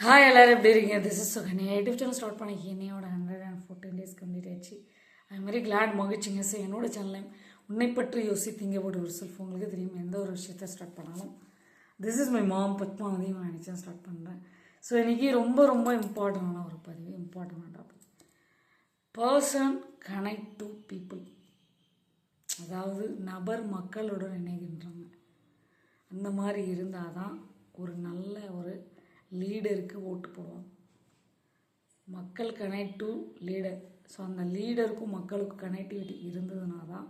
Hi எல்லோரும் எப்படி இருக்கீங்க? This is Sugan YouTube channel start பண்ணிக்கி என்னையோட hundred and fourteen days complete ஆயிடுச்சு. அது மாதிரி கிளாட் மகிழ்ச்சிங்க. ஸோ என்னோட சேனலையும் உன்னை பற்றி யோசித்தீங்க போட்டு ஒரு செல்ஃப் உங்களுக்கு தெரியும். எந்த ஒரு விஷயத்த ஸ்டார்ட் பண்ணாலும். திஸ் இஸ் மை மாம் பத்மாவதியும் நான் நினச்சேன் ஸ்டார்ட் பண்ணுறேன் ஸோ இன்றைக்கி ரொம்ப ரொம்ப இம்பார்ட்டண்டான ஒரு பதிவு இம்பார்ட்டண்டான topic person connect to people அதாவது நபர் மக்களுடன் இணைகின்றாங்க அந்த மாதிரி இருந்தால் தான் ஒரு நல்ல ஒரு லீடருக்கு ஓட்டு போடுவாங்க. மக்கள் கனெக்ட் டு லீடர். ஸோ அந்த லீடருக்கும் மக்களுக்கும் கனெக்டிவிட்டி இருந்ததுனா தான்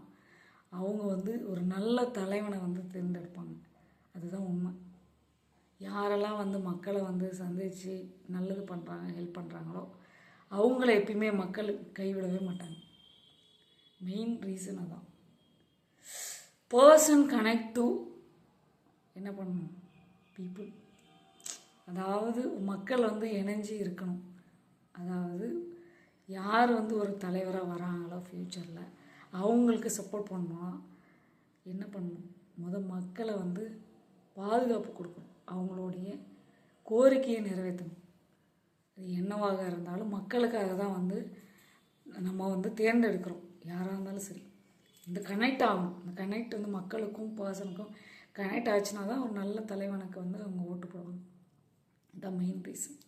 அவங்க வந்து ஒரு நல்ல தலைவனை வந்து தேர்ந்தெடுப்பாங்க. அதுதான் உண்மை. யாரெல்லாம் வந்து மக்களை வந்து சந்தித்து நல்லது பண்ணுறாங்க ஹெல்ப் பண்ணுறாங்களோ அவங்கள எப்பயுமே மக்கள் கைவிடவே மாட்டாங்க. மெயின் ரீசன் அதான். பர்சன் கனெக்ட் டு என்ன பண்ணணும்? பீப்புள் அதாவது மக்கள் வந்து இணைஞ்சு இருக்கணும். அதாவது யார் வந்து ஒரு தலைவராக வராங்களோ ஃப்யூச்சரில் அவங்களுக்கு சப்போர்ட் பண்ணணும் என்ன பண்ணணும்? முத மக்களை வந்து பாதுகாப்பு கொடுக்கணும். அவங்களுடைய கோரிக்கையை நிறைவேற்றணும். அது என்னவாக இருந்தாலும் மக்களுக்காக தான் வந்து நம்ம வந்து தேர்ந்தெடுக்கிறோம். யாராக இருந்தாலும் சரி. இந்த கனெக்ட் ஆகணும். இந்த கனெக்ட் வந்து மக்களுக்கும் பர்சனுக்கும் கனெக்ட் ஆச்சுன்னா தான் ஒரு நல்ல தலைவனுக்கு வந்து அவங்க ஓட்டு போடுவாங்க. த மெயின் ரீசன்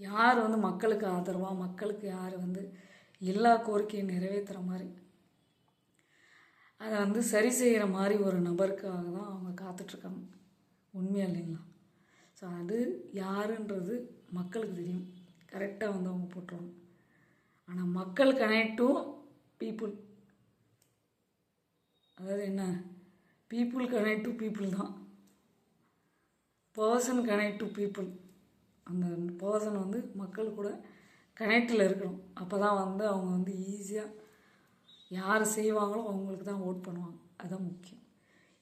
யார் வந்து மக்களுக்கு ஆதரவாக மக்களுக்கு யார் வந்து எல்லா கோரிக்கையும் நிறைவேற்றுற மாதிரி அதை வந்து சரி செய்கிற மாதிரி ஒரு நபருக்காக தான் அவங்க காத்துட்ருக்காங்க. உண்மையாக இல்லைங்களா? ஸோ அது யாருன்றது மக்களுக்கு தெரியும். கரெக்டாக வந்து அவங்க போட்டுருவாங்க. ஆனால் மக்கள் கனெக்ட் டு பீப்புள் அதாவது என்ன? பீப்புள் கனெக்ட் டு பீப்புள் தான். பர்சன் கனெக்ட் டு பீப்புள் அந்த பர்சன் வந்து மக்கள் கூட கனெக்டில் இருக்கணும். அப்போ தான் வந்து அவங்க வந்து ஈஸியாக யார் செய்வாங்களோ அவங்களுக்கு தான் ஓட் பண்ணுவாங்க. அதுதான் முக்கியம்.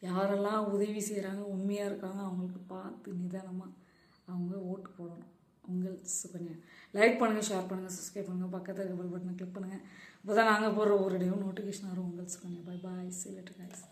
யாரெல்லாம் உதவி செய்கிறாங்க உண்மையாக இருக்காங்க அவங்களுக்கு பார்த்து நிதானமாக அவங்க ஓட்டு போடணும். உங்கள் சுகன்யா. லைக் பண்ணுங்கள் ஷேர் பண்ணுங்கள் சப்ஸ்கிரைப் பண்ணுங்கள் பக்கத்தில் இருக்க பெல் பட்டனை கிளிக் பண்ணுங்கள் இப்போ தான் நாங்கள் போடுற ஒரு டேவும் நோட்டிஃபிகேஷன் வரும். உங்கள் Suganya. Bye bye see later guys